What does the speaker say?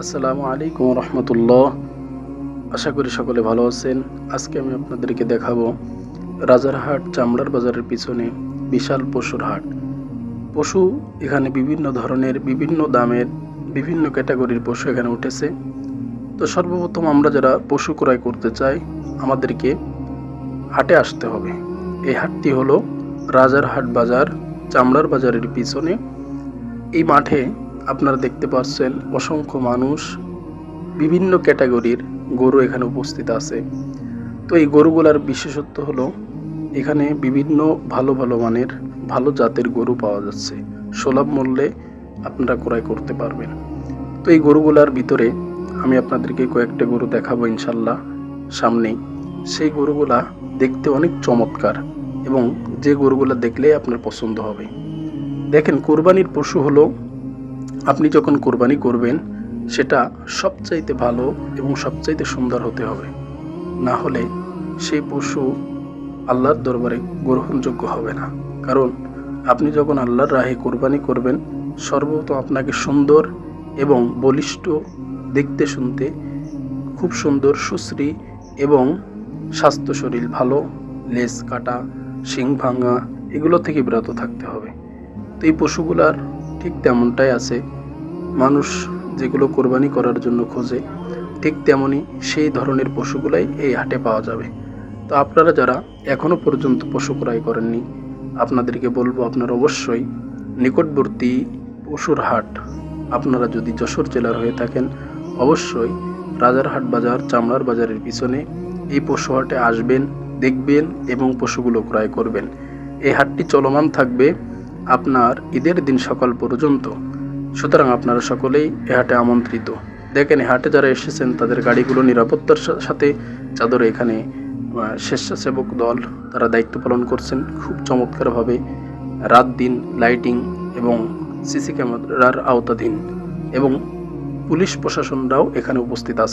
আসসালামু আলাইকুম রহমতুল্লাহ। আশা করি সকলে ভালো আছেন। আজকে আমি আপনাদেরকে দেখাবো রাজারহাট চামড়ার বাজারের পিছনে বিশাল পশুর হাট। পশু এখানে বিভিন্ন ধরনের, বিভিন্ন দামের, বিভিন্ন ক্যাটাগরির পশু এখানে উঠেছে। তো সর্বপ্রথম আমরা যারা পশু ক্রয় করতে চাই, আমাদেরকে হাটে আসতে হবে। এই হাটটি হলো রাজারহাট বাজার, চামড়ার বাজারের পিছনে। এই মাঠে আপনারা দেখতে পাচ্ছেন অসংখ্য মানুষ, বিভিন্ন ক্যাটাগরির গরু এখানে উপস্থিত আছে। তো এই গরুগুলার বিশেষত্ব হলো, এখানে বিভিন্ন ভালো ভালো মানের, ভালো জাতের গরু পাওয়া যাচ্ছে। সুলভ মূল্যে আপনারা ক্রয় করতে পারবেন। তো এই গরুগুলার ভিতরে আমি আপনাদেরকে কয়েকটা গরু দেখাবো ইনশাল্লাহ সামনেই সেই গরুগুলা দেখতে অনেক চমৎকার এবং যে গরুগুলা দেখলে আপনার পছন্দ হবে। দেখেন, কোরবানির পশু হলো আপনি যখন কোরবানি করবেন, সেটা সবচাইতে ভালো এবং সবচাইতে সুন্দর হতে হবে। না হলে সেই পশু আল্লাহর দরবারে গ্রহণযোগ্য হবে না। কারণ আপনি যখন আল্লাহর রাহে কোরবানি করবেন সর্বপ্রথম আপনাকে সুন্দর এবং বলিষ্ঠ, দেখতে শুনতে খুব সুন্দর, সুশ্রী এবং স্বাস্থ্য শরীর ভালো, লেজ কাটা, শিং ভাঙা, এগুলো থেকে বিরত থাকতে হবে। তো এই পশুগুলার ঠিক তেমনটাই আছে। মানুষ যেগুলো কোরবানি করার জন্য খোঁজে, ঠিক তেমনই সেই ধরনের পশুগুলাই এই হাটে পাওয়া যাবে। তো আপনারা যারা এখনও পর্যন্ত পশু ক্রয় করেননি, আপনাদেরকে বলব আপনারা অবশ্যই নিকটবর্তী পশুর হাট, আপনারা যদি যশোর জেলার হয়ে থাকেন, অবশ্যই রাজারহাট বাজার, চামড়ার বাজারের পিছনে এই পশু হাটে আসবেন, দেখবেন এবং পশুগুলো ক্রয় করবেন। এই হাটটি চলমান থাকবে আপনার ঈদের দিন সকাল পর্যন্ত। সুতরাং আপনারা সকলেই এ হাটে আমন্ত্রিত। দেখেন, এ হাটে যারা এসেছেন, তাদের গাড়িগুলো নিরাপত্তার সাথে চাদরে এখানে স্বেচ্ছাসেবক দল তারা দায়িত্ব পালন করছেন। খুব চমৎকারভাবে রাত দিন লাইটিং এবং সিসি ক্যামেরার আওতাধীন এবং পুলিশ প্রশাসনরাও এখানে উপস্থিত আছে